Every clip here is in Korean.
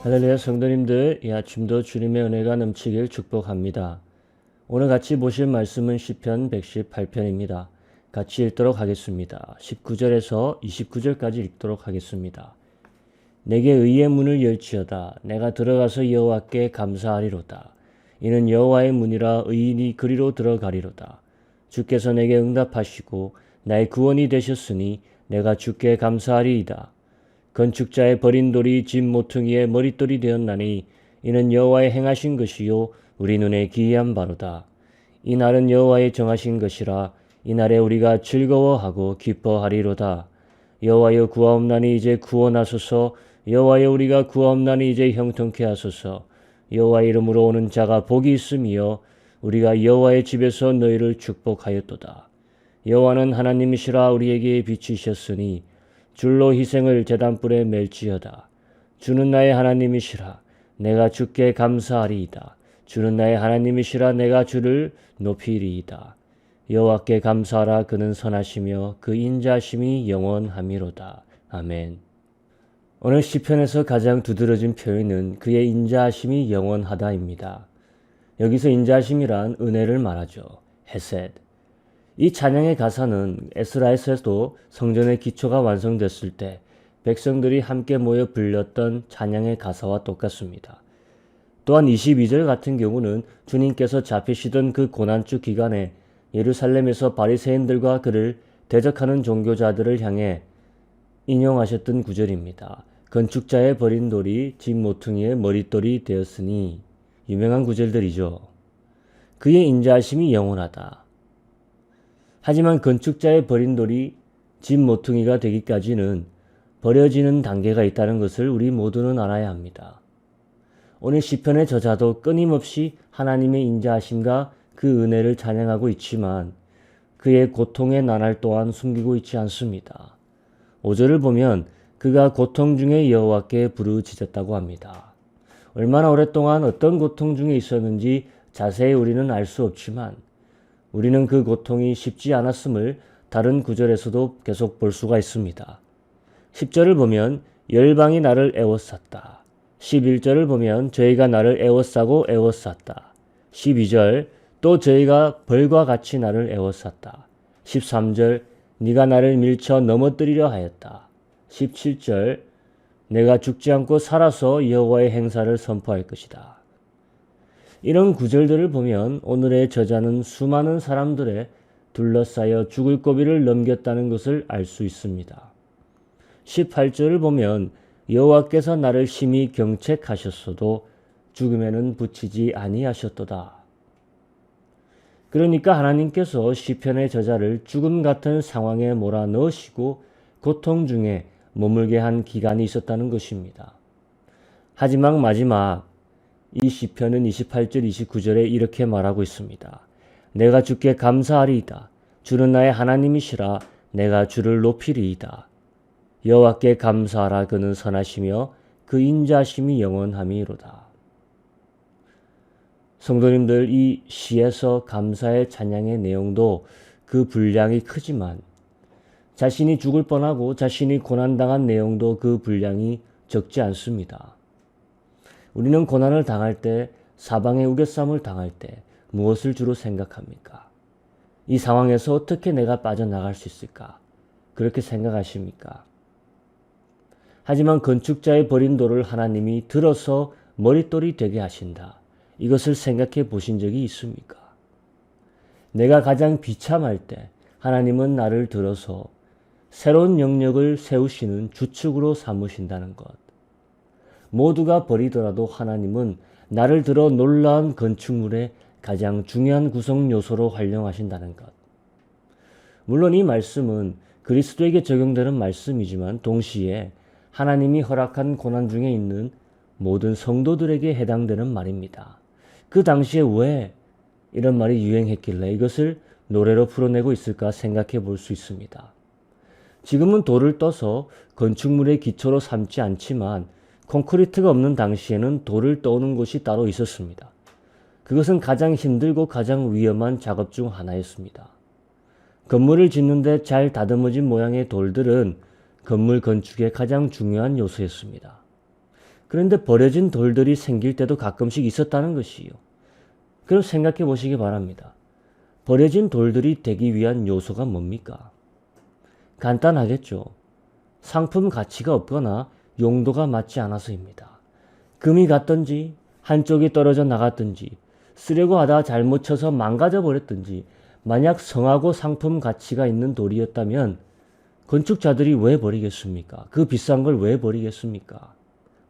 할렐루야 성도님들 이 아침도 주님의 은혜가 넘치길 축복합니다. 오늘 같이 보실 말씀은 시편 118편입니다. 같이 읽도록 하겠습니다. 19절에서 29절까지 읽도록 하겠습니다. 내게 의의 문을 열지어다 내가 들어가서 여호와께 감사하리로다 이는 여호와의 문이라 의인이 그리로 들어가리로다 주께서 내게 응답하시고 나의 구원이 되셨으니 내가 주께 감사하리이다 건축자의 버린 돌이 집 모퉁이의 머릿돌이 되었나니 이는 여호와의 행하신 것이요 우리 눈에 기이한 바로다. 이 날은 여호와의 정하신 것이라 이 날에 우리가 즐거워하고 기뻐하리로다. 여호와여 구하옵나니 이제 구원하소서 여호와여 우리가 구하옵나니 이제 형통케 하소서 여호와 이름으로 오는 자가 복이 있음이여 우리가 여호와의 집에서 너희를 축복하였도다. 여호와는 하나님이시라 우리에게 비치셨으니 줄로 희생을 제단불에 멜지어다. 주는 나의 하나님이시라 내가 주께 감사하리이다. 주는 나의 하나님이시라 내가 주를 높이리이다. 여호와께 감사하라 그는 선하시며 그 인자심이 영원함이로다. 아멘. 오늘 시편에서 가장 두드러진 표현은 그의 인자하심이 영원하다입니다. 여기서 인자하심이란 은혜를 말하죠. 헤셋. 이 찬양의 가사는 에스라에서도 성전의 기초가 완성됐을 때 백성들이 함께 모여 불렸던 찬양의 가사와 똑같습니다. 또한 22절 같은 경우는 주님께서 잡히시던 그 고난주 기간에 예루살렘에서 바리새인들과 그를 대적하는 종교자들을 향해 인용하셨던 구절입니다. 건축자의 버린 돌이 집 모퉁이의 머릿돌이 되었으니 유명한 구절들이죠. 그의 인자하심이 영원하다. 하지만 건축자의 버린 돌이 집 모퉁이가 되기까지는 버려지는 단계가 있다는 것을 우리 모두는 알아야 합니다. 오늘 시편의 저자도 끊임없이 하나님의 인자하심과 그 은혜를 찬양하고 있지만 그의 고통의 나날 또한 숨기고 있지 않습니다. 5절을 보면 그가 고통 중에 여호와께 부르짖었다고 합니다. 얼마나 오랫동안 어떤 고통 중에 있었는지 자세히 우리는 알 수 없지만 우리는 그 고통이 쉽지 않았음을 다른 구절에서도 계속 볼 수가 있습니다. 10절을 보면 열방이 나를 애워쌌다. 11절을 보면 저희가 나를 애워싸고 애워쌌다. 12절 또 저희가 벌과 같이 나를 애워쌌다. 13절 네가 나를 밀쳐 넘어뜨리려 하였다. 17절 내가 죽지 않고 살아서 여호와의 행사를 선포할 것이다. 이런 구절들을 보면 오늘의 저자는 수많은 사람들의 둘러싸여 죽을 고비를 넘겼다는 것을 알 수 있습니다. 18절을 보면 여호와께서 나를 심히 경책하셨어도 죽음에는 붙이지 아니하셨도다. 그러니까 하나님께서 시편의 저자를 죽음 같은 상황에 몰아넣으시고 고통 중에 머물게 한 기간이 있었다는 것입니다. 하지만 마지막 이 시편은 28절 29절에 이렇게 말하고 있습니다. 내가 주께 감사하리이다. 주는 나의 하나님이시라 내가 주를 높이리이다. 여호와께 감사하라 그는 선하시며 그 인자심이 영원함이로다. 성도님들 이 시에서 감사의 찬양의 내용도 그 분량이 크지만 자신이 죽을 뻔하고 자신이 고난당한 내용도 그 분량이 적지 않습니다. 우리는 고난을 당할 때 사방의 우겨쌈을 당할 때 무엇을 주로 생각합니까? 이 상황에서 어떻게 내가 빠져나갈 수 있을까? 그렇게 생각하십니까? 하지만 건축자의 버린 돌을 하나님이 들어서 머릿돌이 되게 하신다. 이것을 생각해 보신 적이 있습니까? 내가 가장 비참할 때 하나님은 나를 들어서 새로운 영역을 세우시는 주축으로 삼으신다는 것. 모두가 버리더라도 하나님은 나를 들어 놀라운 건축물의 가장 중요한 구성 요소로 활용하신다는 것. 물론 이 말씀은 그리스도에게 적용되는 말씀이지만 동시에 하나님이 허락한 고난 중에 있는 모든 성도들에게 해당되는 말입니다. 그 당시에 왜 이런 말이 유행했길래 이것을 노래로 풀어내고 있을까 생각해 볼 수 있습니다. 지금은 돌을 떠서 건축물의 기초로 삼지 않지만 콘크리트가 없는 당시에는 돌을 떠오는 곳이 따로 있었습니다. 그것은 가장 힘들고 가장 위험한 작업 중 하나였습니다. 건물을 짓는데 잘 다듬어진 모양의 돌들은 건물 건축의 가장 중요한 요소였습니다. 그런데 버려진 돌들이 생길 때도 가끔씩 있었다는 것이요. 그럼 생각해 보시기 바랍니다. 버려진 돌들이 되기 위한 요소가 뭡니까? 간단하겠죠. 상품 가치가 없거나 용도가 맞지 않아서입니다. 금이 갔든지 한쪽이 떨어져 나갔든지 쓰려고 하다 잘못 쳐서 망가져 버렸든지 만약 성하고 상품 가치가 있는 돌이었다면 건축자들이 왜 버리겠습니까? 그 비싼 걸 왜 버리겠습니까?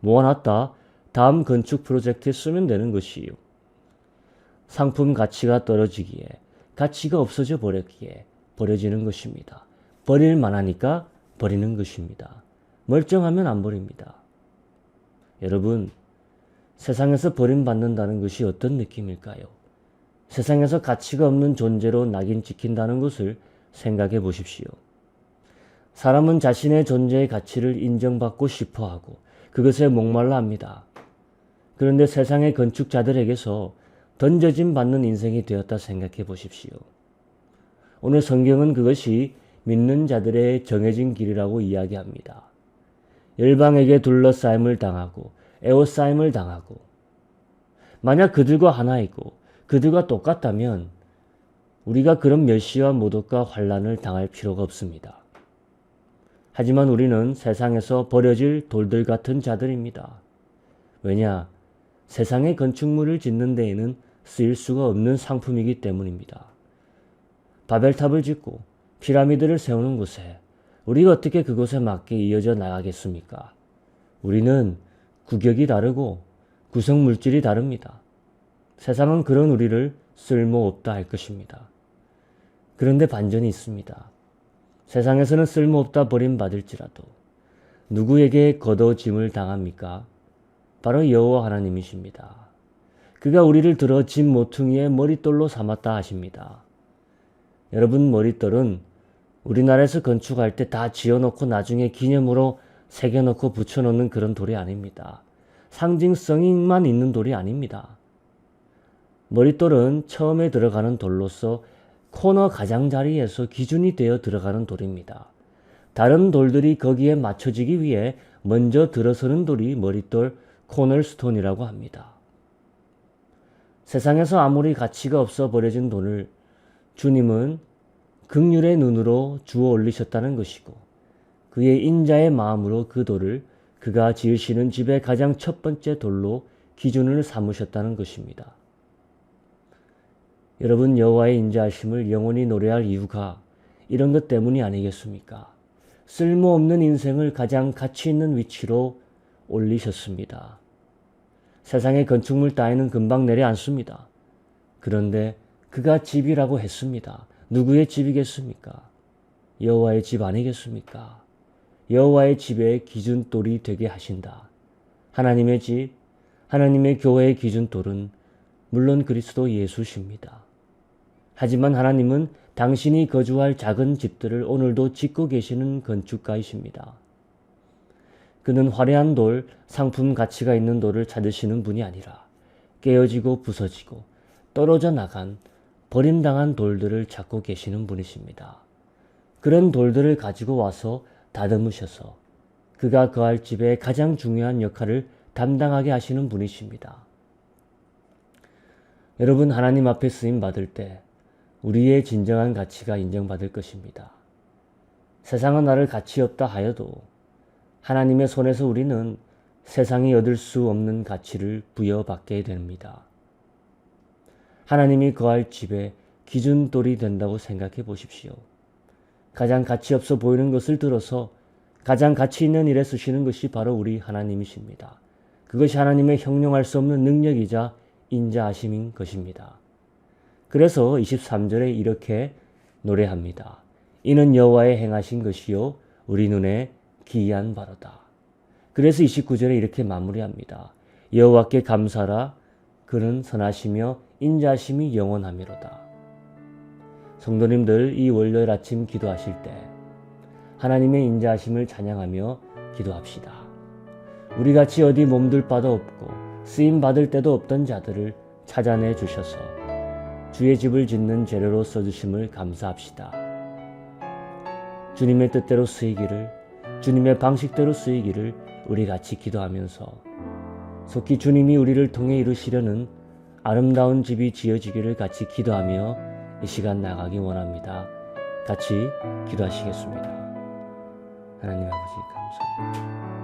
모아놨다 다음 건축 프로젝트에 쓰면 되는 것이요. 상품 가치가 떨어지기에 가치가 없어져 버렸기에 버려지는 것입니다. 버릴 만하니까 버리는 것입니다. 멀쩡하면 안 버립니다. 여러분, 세상에서 버림받는다는 것이 어떤 느낌일까요? 세상에서 가치가 없는 존재로 낙인 찍힌다는 것을 생각해 보십시오. 사람은 자신의 존재의 가치를 인정받고 싶어 하고 그것에 목말라 합니다. 그런데 세상의 건축자들에게서 던져진 받는 인생이 되었다 생각해 보십시오. 오늘 성경은 그것이 믿는 자들의 정해진 길이라고 이야기합니다. 열방에게 둘러싸임을 당하고 에워싸임을 당하고 만약 그들과 하나이고 그들과 똑같다면 우리가 그런 멸시와 모독과 환란을 당할 필요가 없습니다. 하지만 우리는 세상에서 버려질 돌들 같은 자들입니다. 왜냐? 세상의 건축물을 짓는 데에는 쓰일 수가 없는 상품이기 때문입니다. 바벨탑을 짓고 피라미드를 세우는 곳에 우리가 어떻게 그곳에 맞게 이어져 나가겠습니까? 우리는 구격이 다르고 구성 물질이 다릅니다. 세상은 그런 우리를 쓸모없다 할 것입니다. 그런데 반전이 있습니다. 세상에서는 쓸모없다 버림받을지라도 누구에게 걷어짐을 당합니까? 바로 여호와 하나님이십니다. 그가 우리를 들어 짐 모퉁이의 머릿돌로 삼았다 하십니다. 여러분 머릿돌은 우리나라에서 건축할 때 다 지어놓고 나중에 기념으로 새겨놓고 붙여놓는 그런 돌이 아닙니다. 상징성이만 있는 돌이 아닙니다. 머릿돌은 처음에 들어가는 돌로서 코너 가장자리에서 기준이 되어 들어가는 돌입니다. 다른 돌들이 거기에 맞춰지기 위해 먼저 들어서는 돌이 머릿돌 코널스톤이라고 합니다. 세상에서 아무리 가치가 없어 버려진 돈을 주님은 극률의 눈으로 주어 올리셨다는 것이고 그의 인자의 마음으로 그 돌을 그가 지으시는 집의 가장 첫 번째 돌로 기준을 삼으셨다는 것입니다. 여러분 여호와의 인자하심을 영원히 노래할 이유가 이런 것 때문이 아니겠습니까? 쓸모없는 인생을 가장 가치 있는 위치로 올리셨습니다. 세상의 건축물 따위는 금방 내려앉습니다. 그런데 그가 집이라고 했습니다. 누구의 집이겠습니까? 여호와의 집 아니겠습니까? 여호와의 집의 기준돌이 되게 하신다. 하나님의 집, 하나님의 교회의 기준돌은 물론 그리스도 예수십니다. 하지만 하나님은 당신이 거주할 작은 집들을 오늘도 짓고 계시는 건축가이십니다. 그는 화려한 돌, 상품 가치가 있는 돌을 찾으시는 분이 아니라 깨어지고 부서지고 떨어져 나간 버림당한 돌들을 찾고 계시는 분이십니다. 그런 돌들을 가지고 와서 다듬으셔서 그가 거할 집의 가장 중요한 역할을 담당하게 하시는 분이십니다. 여러분 하나님 앞에 쓰임 받을 때 우리의 진정한 가치가 인정받을 것입니다. 세상은 나를 가치 없다 하여도 하나님의 손에서 우리는 세상이 얻을 수 없는 가치를 부여받게 됩니다. 하나님이 거할 집에 기준돌이 된다고 생각해 보십시오. 가장 가치 없어 보이는 것을 들어서 가장 가치 있는 일에 쓰시는 것이 바로 우리 하나님이십니다. 그것이 하나님의 형용할 수 없는 능력이자 인자하심인 것입니다. 그래서 23절에 이렇게 노래합니다. 이는 여호와의 행하신 것이요 우리 눈에 기이한 바로다. 그래서 29절에 이렇게 마무리합니다. 여호와께 감사라 그는 선하시며 인자심이 영원하미로다. 성도님들 이 월요일 아침 기도하실 때 하나님의 인자하심을 찬양하며 기도합시다. 우리 같이 어디 몸둘 바도 없고 쓰임 받을 때도 없던 자들을 찾아내 주셔서 주의 집을 짓는 재료로 써주심을 감사합시다. 주님의 뜻대로 쓰이기를 주님의 방식대로 쓰이기를 우리 같이 기도하면서 속히 주님이 우리를 통해 이루시려는 아름다운 집이 지어지기를 같이 기도하며 이 시간 나가기 원합니다. 같이 기도하시겠습니다. 하나님 아버지 감사합니다.